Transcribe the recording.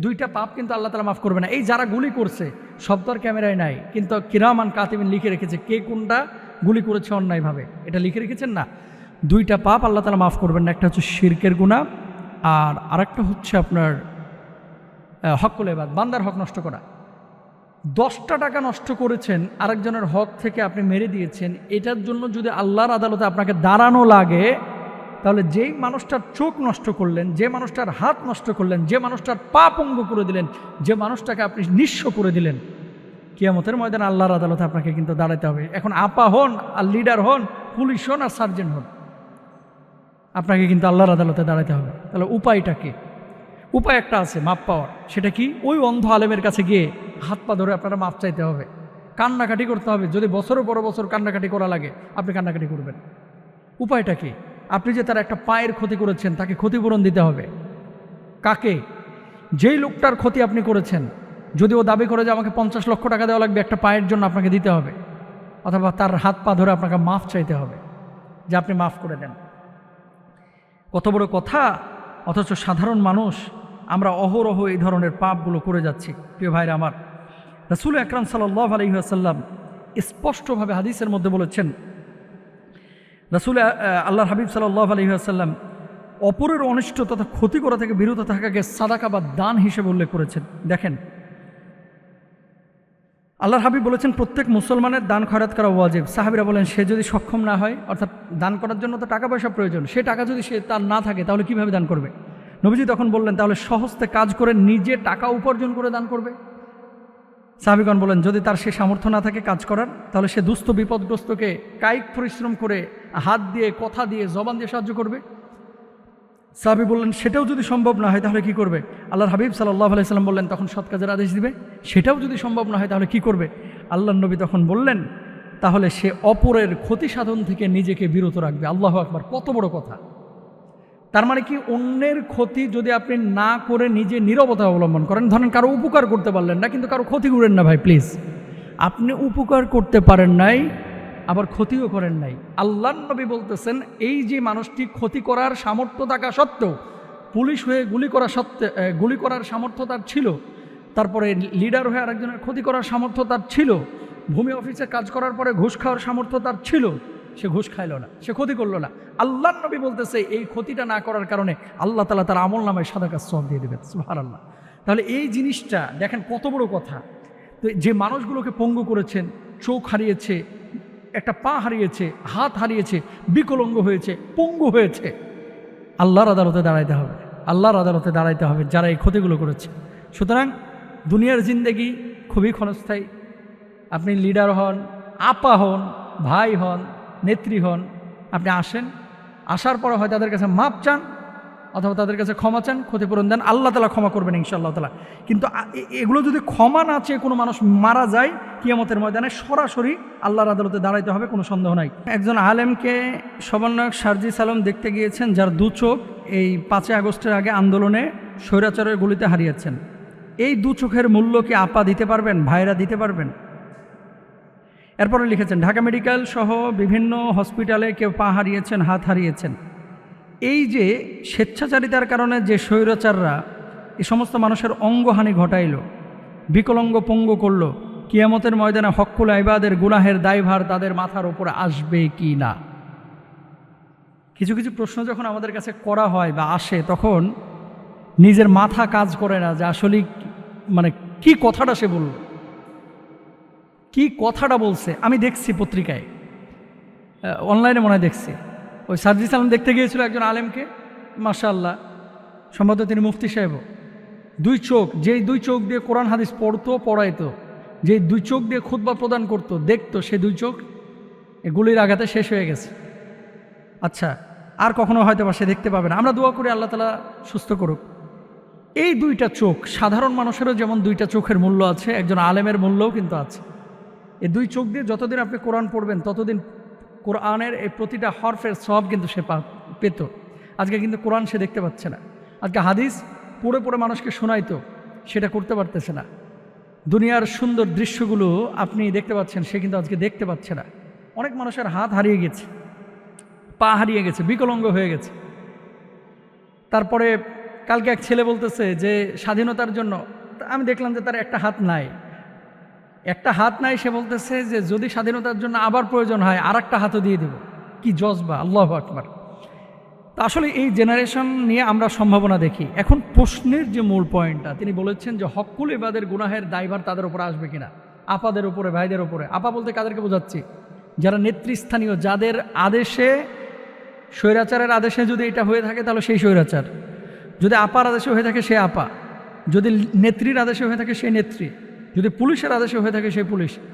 দুইটা পাপ কিন্তু আল্লাহ তালা মাফ করবে না। এই যারা গুলি করছে, সব আর ক্যামেরায় নাই। কিন্তু কিরামান কাতিবিন লিখে রেখেছে। কে কোনটা গুলি করেছে অন্যায়ভাবে? এটা লিখে রেখেছেন না? দুইটা পাপ আল্লাহ তালা মাফ করবেন না। একটা হচ্ছে শিরকের গুণা আর আরেকটা হচ্ছে আপনার হকুল এবাদ বান্দার হক নষ্ট করা। দশটা টাকা নষ্ট করেছেন, আরেকজনের হক থেকে আপনি মেরে দিয়েছেন, এটার জন্য যদি আল্লাহর আদালতে আপনাকে দাঁড়ানো লাগে তাহলে যেই মানুষটার চোখ নষ্ট করলেন, যে মানুষটার হাত নষ্ট করলেন, যে মানুষটার পা পঙ্গ করে দিলেন, যে মানুষটাকে আপনি নিঃস্ব করে দিলেন, কিয়ামতের ময়দানে আল্লাহর আদালতে আপনাকে কিন্তু দাঁড়াতে হবে। এখন আপা হন আর লিডার হন, পুলিশ হন আর সার্জেন্ট হন, আপনাকে কিন্তু আল্লাহর আদালতে দাঁড়াতে হবে। তাহলে উপায়টা কি? উপায় একটা আছে, মাপ পাওয়ার। সেটা কি? ওই অন্ধ আলেমের কাছে গিয়ে হাত পা ধরে আপনারা মাপ চাইতে হবে। কান্নাকাটি করতে হবে। যদি বছরের পর বছর কান্নাকাটি করা লাগে, আপনি কান্নাকাটি করবেন। উপায়টা কি? আপনি যে তার একটা পায়ের ক্ষতি করেছেন, তাকে ক্ষতিপূরণ দিতে হবে। কাকে? যেই লোকটার ক্ষতি আপনি করেছেন, যদি ও দাবি করে যে আমাকে পঞ্চাশ লক্ষ টাকা দেওয়া লাগবে, একটা পায়ের জন্য আপনাকে দিতে হবে, অথবা তার হাত পা ধরে আপনাকে মাফ চাইতে হবে, যে আপনি মাফ করে দেন। কত বড় কথা, অথচ সাধারণ মানুষ, আমরা অহরহ এই ধরনের পাপগুলো করে যাচ্ছি, প্রিয় ভাইরা আমার। রসুল আকরাম সাল্লাহ আলহিহাসাল্লাম স্পষ্টভাবে হাদিসের মধ্যে বলেছেন রসুল আল্লাহ হাবিব সাল্লাহ আলহিহাসাল্লাম অপরের অনিষ্ট তথা ক্ষতি করা থেকে বিরত থাকাকে সাদাকা বা দান হিসেবে উল্লেখ করেছেন। দেখেন, আল্লাহর হাবিব বলেছেন, প্রত্যেক মুসলমানের দান খয়রাত করা ওয়াজিব। সাহাবিরা বলেন, সে যদি সক্ষম না হয়, অর্থাৎ দান করার জন্য তো টাকা পয়সা প্রয়োজন, সে টাকা যদি সে তার না থাকে, তাহলে কীভাবে দান করবে? নবীজি তখন বললেন, তাহলে সহজতে কাজ করে নিজে টাকা উপার্জন করে দান করবে। সাহাবিগণ বলেন, যদি তার সে সামর্থ্য না থাকে কাজ করার, তাহলে সে দুস্থ বিপদগ্রস্তকে কায়িক পরিশ্রম করে হাত দিয়ে, কথা দিয়ে, জবান দিয়ে সাহায্য করবে? সাহাবি বললেন, সেটাও যদি সম্ভব না হয় তাহলে কি করবে? আল্লাহর হাবিব সাল্লাহ আলাইসাল্লাম বললেন, তখন সৎ কাজের আদেশ দিবে। সেটাও যদি সম্ভব না হয় তাহলে কি করবে? আল্লাহ নবী তখন বললেন, তাহলে সে অপরের ক্ষতি সাধন থেকে নিজেকে বিরত রাখবে। আল্লাহ আকবার, কত বড় কথা। তার মানে কি অন্যের ক্ষতি যদি আপনি না করে নিজে নীরবতা অবলম্বন করেন, ধরেন কারও উপকার করতে পারলেন না, কিন্তু কারও ক্ষতি করেন না ভাই প্লিজ আপনি উপকার করতে পারেন নাই, আবার ক্ষতিও করেন নাই। আল্লাহ নবী বলতেছেন, এই যে মানুষটি ক্ষতি করার সামর্থ্য থাকা সত্ত্বেও, পুলিশ হয়ে গুলি করা সত্ত্বে গুলি করার সামর্থ্য তার ছিল, তারপরে লিডার হয়ে আরেকজনের ক্ষতি করার সামর্থ্য তার ছিল, ভূমি অফিসে কাজ করার পরে ঘুষ খাওয়ার সামর্থ্য তার ছিল সে ঘুষ খাইল না, সে ক্ষতি করল না। আল্লাহ নবী বলতেছে, এই ক্ষতিটা না করার কারণে আল্লাহ তালা তার আমল নামায় সাদা কাজ সব দিয়ে দেবেন। সুহার আল্লাহ তাহলে এই জিনিসটা, দেখেন কত বড় কথা। তো যে মানুষগুলোকে পঙ্গু করেছেন, চোখ হারিয়েছে, একটা পা হারিয়েছে, হাত হারিয়েছে, বিকলঙ্গ হয়েছে, পঙ্গু হয়েছে, আল্লাহর আদালতে দাঁড়াইতে হবে। আল্লাহর আদালতে দাঁড়াইতে হবে যারা এই ক্ষতিগুলো করেছে। সুতরাং দুনিয়ার জিন্দেগি খুবই ক্ষণস্থায়ী। আপনি লিডার হন, আপা হন, ভাই হন নেত্রী হন। আপনি আসেন। আসার পরে হয় তাদের কাছে মাপ চান অথবা তাদের কাছে ক্ষমা চান, ক্ষতিপূরণ দেন, আল্লাহ তালা ক্ষমা করবেন ইনশাআল্লাহ তালা। কিন্তু এগুলো যদি ক্ষমা না চেয়ে কোনো মানুষ মারা যায়, কিয়ামতের ময়দানে সরাসরি আল্লাহর আদালতে দাঁড়াইতে হবে, কোনো সন্দেহ নাই। একজন আলেমকে সমন্বয়ক সার্জি সালাম দেখতে গিয়েছেন, যার দু চোখ এই পাঁচই আগস্টের আগে আন্দোলনে স্বৈরাচারের গুলিতে হারিয়েছেন। এই দু চোখের মূল্য কি আপা দিতে পারবেন, ভাইরা দিতে পারবেন? এরপরে লিখেছেন, ঢাকা মেডিকেল সহ বিভিন্ন হসপিটালে কেউ পা হারিয়েছেন, হাত হারিয়েছেন। এই যে স্বেচ্ছাচারিতার কারণে যে স্বৈরাচাররা এই সমস্ত মানুষের অঙ্গহানি ঘটাইল, বিকলঙ্গ পঙ্গু করল, কিয়ামতের ময়দানে হকুল আইবাদের গুনাহের দায়ভার তাদের মাথার উপরে আসবে কি না? কিছু কিছু প্রশ্ন যখন আমাদের কাছে করা হয় বা আসে, তখন নিজের মাথা কাজ করে না যে আসলে মানে কি কথাটা সে বলল। কি কথাটা বলছে? আমি দেখছি পত্রিকায়। অনলাইনে মনে হয় দেখছি। ওই সার্জি সালাম দেখতে গিয়েছিল একজন আলেমকে। মাশাল্লাহ সম্ভবত তিনি মুফতি সাহেবও। দুই চোখ, যেই দুই চোখ দিয়ে কোরআন, হাদিস পড়তো, পড়াইতো, যেই দুই চোখ দিয়ে খুতবা প্রদান করতো, দেখতো সে দুই চোখ গুলির আঘাতে শেষ হয়ে গেছে। আচ্ছা আর কখনো হয়তো বা সে দেখতে পাবে না। আমরা দোয়া করি আল্লাহ তালা সুস্থ করুক। এই দুইটা চোখ, সাধারণ মানুষেরও যেমন দুইটা চোখের মূল্য আছে, একজন আলেমের মূল্যও কিন্তু আছে। এই দুই চোখ দিয়ে যতদিন আপনি কোরআন পড়বেন, ততদিন কোরআনের এই প্রতিটা হরফের সব কিন্তু সে পেত। আজকে কিন্তু কোরআন সে দেখতে পাচ্ছে না। আজকে হাদিস পড়ে পড়ে মানুষকে শোনাইতো, সেটা করতে পারতেছে না। দুনিয়ার সুন্দর দৃশ্যগুলো আপনি দেখতে পাচ্ছেন, সে কিন্তু আজকে দেখতে পাচ্ছে না। অনেক মানুষের হাত হারিয়ে গেছে, পা হারিয়ে গেছে, বিকলঙ্গ হয়ে গেছে। তারপরে কালকে এক ছেলে বলতেছে যে, স্বাধীনতার জন্য আমি দেখলাম যে তার একটা হাত নাই। একটা হাত নাই, সে বলতেছে যে যদি স্বাধীনতার জন্য আবার প্রয়োজন হয় আর একটা হাতও দিয়ে দেব। কি জজবা, আল্লাহ আকবার। তা আসলে এই জেনারেশন নিয়ে আমরা সম্ভাবনা দেখি। এখন প্রশ্নের যে মূল পয়েন্টটা, তিনি বলেছেন যে হকুল এবাদের গুনাহের দায়ভার তাদের উপরে আসবে কিনা? আপাদের উপরে, ভাইদের উপরে। আপা বলতে কাদেরকে বোঝাচ্ছি? যারা নেতৃস্থানীয়, যাদের আদেশে, স্বৈরাচারের আদেশে যদি এটা হয়ে থাকে, তাহলে সেই স্বৈরাচার। যদি আপার আদেশে হয়ে থাকে, সে আপা। যদি নেত্রীর আদেশে হয়ে থাকে, সে নেত্রী। যদি পুলিশের আদেশে হয়ে থাকে সেই পুলিশ।